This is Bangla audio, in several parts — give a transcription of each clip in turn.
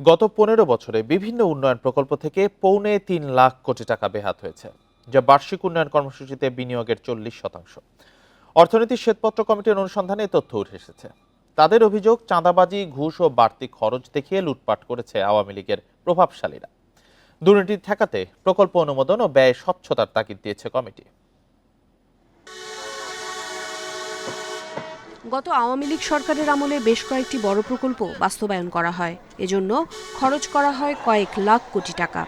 গত পনেরো বছরে বিভিন্ন উন্নয়ন প্রকল্প থেকে পৌনে তিন লাখ কোটি টাকা বেহাত হয়েছে, যা বার্ষিক উন্নয়ন কর্মসূচিতে বিনিয়োগের চল্লিশ শতাংশ। অর্থনীতি শ্বেতপত্র কমিটির অনুসন্ধানে তথ্য উঠে এসেছে। তাদের অভিযোগ, চাঁদাবাজি, ঘুষ ও বাড়তি খরচ দেখিয়ে লুটপাট করেছে আওয়ামী লীগের প্রভাবশালীরা। দুর্নীতি ঠেকাতে প্রকল্প অনুমোদন ও ব্যয় স্বচ্ছতার তাগিদ দিয়েছে কমিটি। গত আওয়ামী লীগ সরকারের আমলে বেশ কয়েকটি বড় প্রকল্প বাস্তবায়ন করা হয়। এজন্য খরচ করা হয় কয়েক লাখ কোটি টাকা।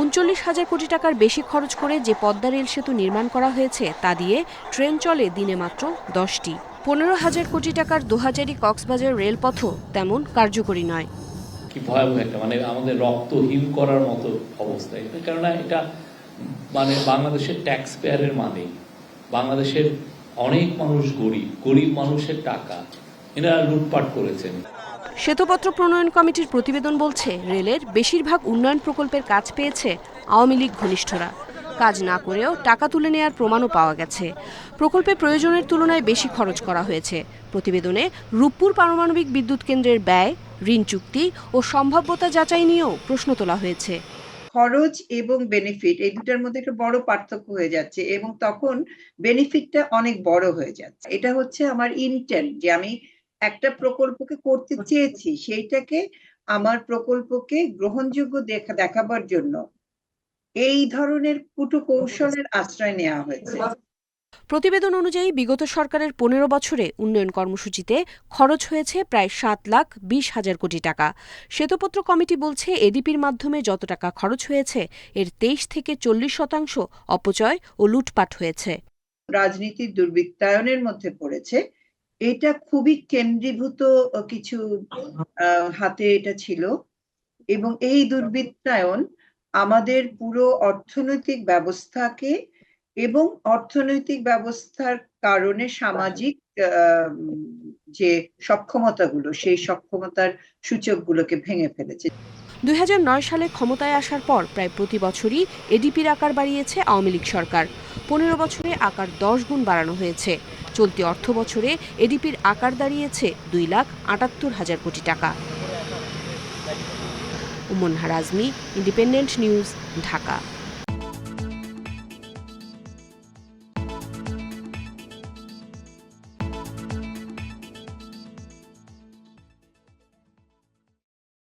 উনচল্লিশ হাজার কোটি টাকার বেশি খরচ করে যে পদ্মা রেল সেতু নির্মাণ করা হয়েছে, তা দিয়ে ট্রেন চলে দিনে মাত্র দশটি। পনেরো হাজার কোটি টাকার দোহাজারি কক্সবাজার রেলপথও তেমন কার্যকরী নয়। কি ভয়াবহ একটা মানে আমাদের রক্ত হিম করার মতো অবস্থা। কেননা এটা মানে বাংলাদেশের ট্যাক্স পেয়ারের মানে বাংলাদেশের অনেক মানুষ গরিব গরিব মানুষের টাকা। এরা লুটপাট করেছেন। শ্বেতপত্র প্রণয়ন কমিটির প্রতিবেদন বলছে, রেলের বেশিরভাগ উন্নয়ন প্রকল্পের কাজ পেয়েছে আওয়ামী লীগ ঘনিষ্ঠরা। কাজ না করেও টাকা তুলে নেয়ার প্রমাণও পাওয়া গেছে। প্রকল্পে প্রয়োজনের তুলনায় বেশি খরচ করা হয়েছে। প্রতিবেদনে রূপপুর পারমাণবিক বিদ্যুৎ কেন্দ্রের ব্যয়, ঋণ চুক্তি ও সম্ভাব্যতা যাচাই নিয়েও প্রশ্ন তোলা হয়েছে। খরচ এবং বেনিফিট এই দুটার মধ্যে একটা বড় পার্থক্য হয়ে যাচ্ছে এবং তখন বেনিফিটটা অনেক বড় হয়ে যাচ্ছে। এটা হচ্ছে আমার ইন্টেন্ট যে আমি একটা প্রকল্পকে করতে চেয়েছি সেইটাকে আমার প্রকল্পকে গ্রহণযোগ্য দেখা দেখাবার জন্য এই ধরনের কুটু কৌশলের আশ্রয় নেওয়া হয়েছে। প্রতিবেদন অনুযায়ী, বিগত সরকারের পনেরো বছরে উন্নয়ন কর্মসূচিতে খরচ হয়েছে প্রায় সাত লাখ বিশ হাজার কোটি টাকা। শ্বেতপত্র কমিটি বলছে, এডিপির মাধ্যমে যত টাকা খরচ হয়েছে, এর তেইশ থেকে চল্লিশ শতাংশ অপচয় ও লুটপাট হয়েছে। রাজনীতির দুর্বৃত্তায়নের মধ্যে পড়েছে। এটা খুবই কেন্দ্রীভূত কিছু হাতে এটা ছিল। এবং এই দুর্বৃত্তায়ন আমাদের পুরো অর্থনৈতিক ব্যবস্থাকে এবং অর্থনৈতিক ব্যবস্থার কারণে সামাজিক যে সক্ষমতাগুলো, সেই সক্ষমতার সূচকগুলোকে ভেঙে ফেলেছে। দুই হাজার নয় সালে ক্ষমতায় আসার পর প্রায় প্রতি বছরই এডিপির আকার বাড়িয়েছে আওয়ামী লীগ সরকার। পনেরো বছরে আকার দশ গুণ বাড়ানো হয়েছে। চলতি অর্থ বছরে এডিপির আকার দাঁড়িয়েছে দুই লাখ আটাত্তর হাজার কোটি টাকা। উমন হারাজমি ইন্ডিপেন্ডেন্ট নিউজ ঢাকা।